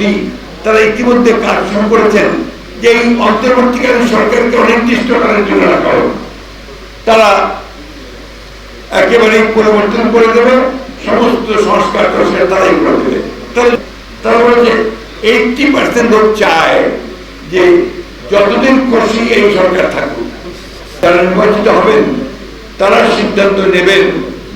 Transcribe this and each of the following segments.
গোষ্ঠী তারা ইতিমধ্যে কাজ শুরু করেছেন যে এই অন্তর্বর্তীকালীন সরকারকে অনির্দিষ্টকালের জন্য রাখা হোক। তারা একেবারেই পরিবর্তন করে দেবে, সমস্ত সংস্কার সংস্কার তারাই করে দেবে। তাহলে তারা বলেছে এইটটি পার্সেন্ট লোক চায় যে যতদিন খুশি এই সরকার থাকুক। যারা নির্বাচিত হবেন, তারা সিদ্ধান্ত নেবেন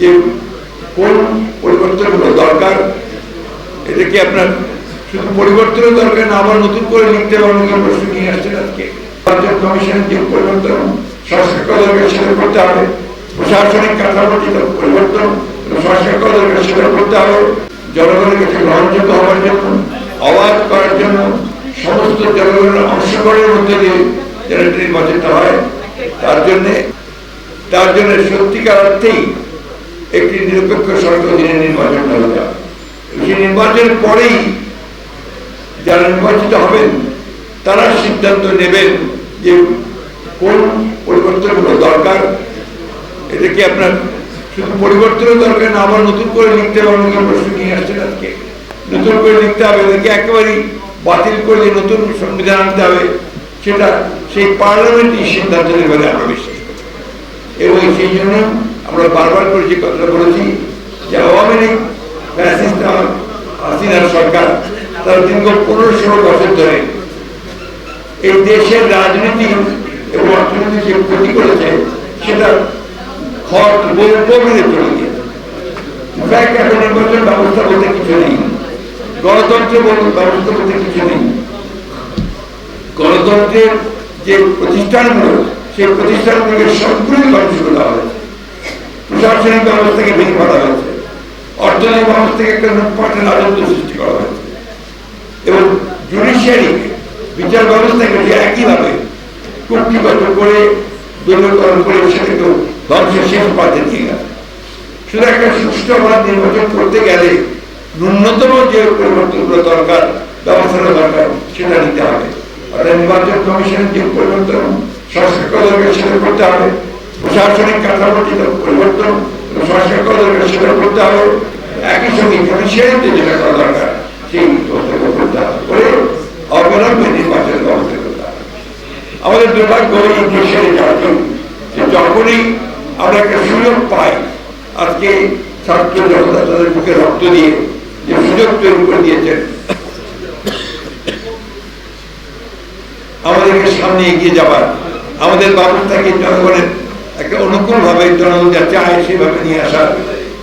যে কোন পরিবর্তনগুলো দরকার। এটা কি আপনার পরিবর্তনের দরকার না, আবার নতুন করে লিখতে প্রশ্ন নিয়ে আসছেন আজকে। হওয়ার জন্য হয়, তার জন্যে, তার জন্য সত্যিকার অর্থেই একটি নিরপেক্ষ সরকার নির্বাচন হবে সেই নির্বাচনের পরেই যারা নির্বাচিত হবেন, তারা সিদ্ধান্ত নেবেন যে কোন পরিবর্তনগুলো দরকার। এটা কি আপনার শুধু পরিবর্তনের দরকার না, আবার নতুন করে লিখতে পারবেন প্রশ্ন নিয়ে আসছেন আজকে। নতুন করে লিখতে হবে নাকি একেবারেই বাতিল করে নতুন সংবিধান আনতে হবে? সেটা সেই পার্লামেন্টই সিদ্ধান্ত নেবে আমরা বিশ্বাস করি। এবং সেই জন্য আমরা বারবার করে যে কথাটা বলেছি, যে আওয়ামী লীগ হাসিনার সরকার তারা দীর্ঘ পনেরো ষোলো বছর ধরে এই দেশের রাজনীতি এবং অর্থনীতি যে ক্ষতি করেছে, সেটা খত গভীরে চলে এখন নির্বাচন ব্যবস্থা বলতে কিছু নেই। গণতন্ত্র ব্যবস্থা বলতে কিছু নেই। গণতন্ত্রের যে প্রতিষ্ঠানগুলো, সেই প্রতিষ্ঠানগুলোকে সম্পূর্ণ ধ্বংস করা হয়েছে। প্রশাসনিক ব্যবস্থাকে ভেঙে ফেলা হয়েছে। অর্থনৈতিক ব্যবস্থাকে একটা রাজত্ব সৃষ্টি করা হয়েছে? এবং জুডিশিয়ারি বিচার ব্যবস্থাকে যে একইভাবে কুক্ষিগত করে দুর্নীতিকরণ করে সেটাকেও ধ্বংসের শেষ পাতে নিয়ে গেছে শুধু একটা সুষ্ঠুভাবে নির্বাচন করতে গেলে ন্যূনতম যে পরিবর্তনগুলো দরকার ব্যবস্থাটা দরকার, সেটা নিতে হবে। অর্থাৎ নির্বাচন কমিশনের যে পরিবর্তন সংস্কার সেটা করতে হবে। প্রশাসনিক কাঠামো যেটা পরিবর্তন সংস্কার সেটা করতে হবে। একই সঙ্গে যেটা করা দরকার আমাদের দুর্ভাগ্য যখনই আমরা একটা সুযোগ পাই, আজকে ছাত্র জনতা তাদের মুখে রক্ত দিয়ে যে সুযোগ তৈরি করে দিয়েছেন, আমাদেরকে সামনে এগিয়ে যাবার, আমাদের ব্যবস্থাকে জনগণের একটা অনুকূল ভাবে জনগণ যা চায় সেভাবে নিয়ে আসা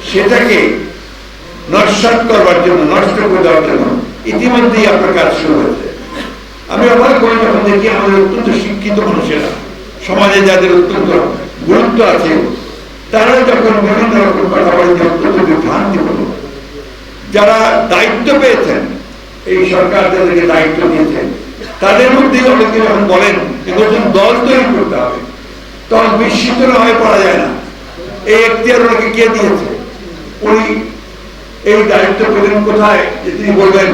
সেটাকে নস্বাত করবার জন্য, নষ্ট করে দেওয়ার জন্য ইতিমধ্যেই আপনার কাজ শুরু হয়েছে। আমি অবাক করি যখন দেখি আমাদের অত্যন্ত শিক্ষিত মানুষেরা, সমাজে যাদের অত্যন্ত গুরুত্ব আছে তারা যখন বিভিন্ন রকম কথা বলেন যে অত্যন্ত যারা দায়িত্ব পেয়েছেন, এই সরকার যাদেরকে দায়িত্ব দিয়েছেন তাদের মধ্যেই অনেকে যখন বলেন যে নতুন দল তৈরি করতে হবে, তখন বিস্মিত না হয়ে পড়া যায় না। এই এখতিয়ার ওনাকে কে দিয়েছে? উনি এই দায়িত্ব কোথায়? তিনি বলবেন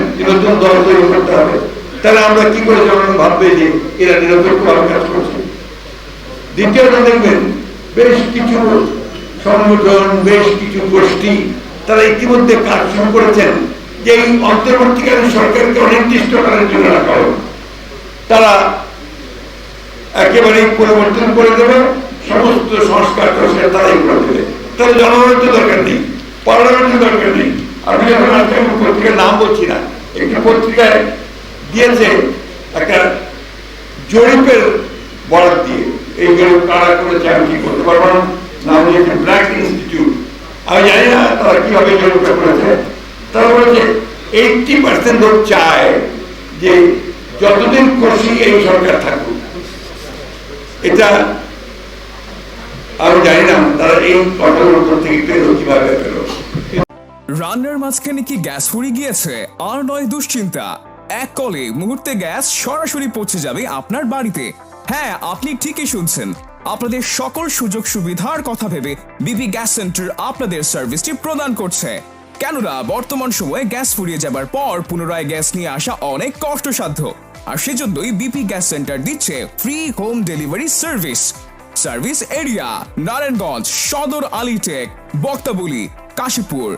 দল তৈরি করতে হবে। তাহলে আমরা কি করে জনগণ ভাববে যে এরা নিরপেক্ষভাবে কাজ করছে? দ্বিতীয়ত দেখবেন, বেশ কিছু সংগঠন, বেশ কিছু গোষ্ঠী, তারা ইতিমধ্যে কাজ শুরু করেছেন যে এই অন্তর্বর্তীকালীন সরকারকে অনির্দিষ্টকালের জন্য রাখা হোক তারা একেবারেই পরিবর্তন করে দেবে, সমস্ত সংস্কার তারাই করে দেবে। তাহলে জনগণের তো দরকার নেই, পার্লামেন্টের দরকার নেই। আমি যখন আজকে আমি পত্রিকার নাম বলছি না একটি পত্রিকায় দিয়েছে একটা জরিপের বরাদ দিয়ে এই জরিপ কারা করেছে আমি কি করতে পারব না নাম দিয়েছে ব্ল্যাক ইনস্টিটিউট আমি জানি না তারা কীভাবে জরিপটা করেছে তারা বলেছে এইটটি পার্সেন্ট লোক চায় যে যতদিন খুশি এই সরকার থাকুক এটা আমি জানি না তারা এই কথাগুলোর উপর থেকে পেল কীভাবে পেল রান্নার মাঝখানে কি গ্যাস ফুরিয়ে গিয়েছে? আর নয় দুশ্চিন্তা। এক কলে মুহূর্তে গ্যাস সরাসরি পৌঁছে যাবে আপনার বাড়িতে। হ্যাঁ আপনি ঠিকই শুনছেন। আপনাদের সকল সুযোগ সুবিধার কথা ভেবে বিপি গ্যাস সেন্টার আপনাদের সার্ভিসটি প্রদান করছে। কেননা, বর্তমান সময়ে গ্যাস ফুরিয়ে যাবার পর পুনরায় গ্যাস নিয়ে আসা অনেক কষ্টসাধ্য। আর সেজন্যই বিপি গ্যাস সেন্টার দিচ্ছে free home delivery service service area, Narayanganj, Sadar Alitek, Baktabuli, Kashipur.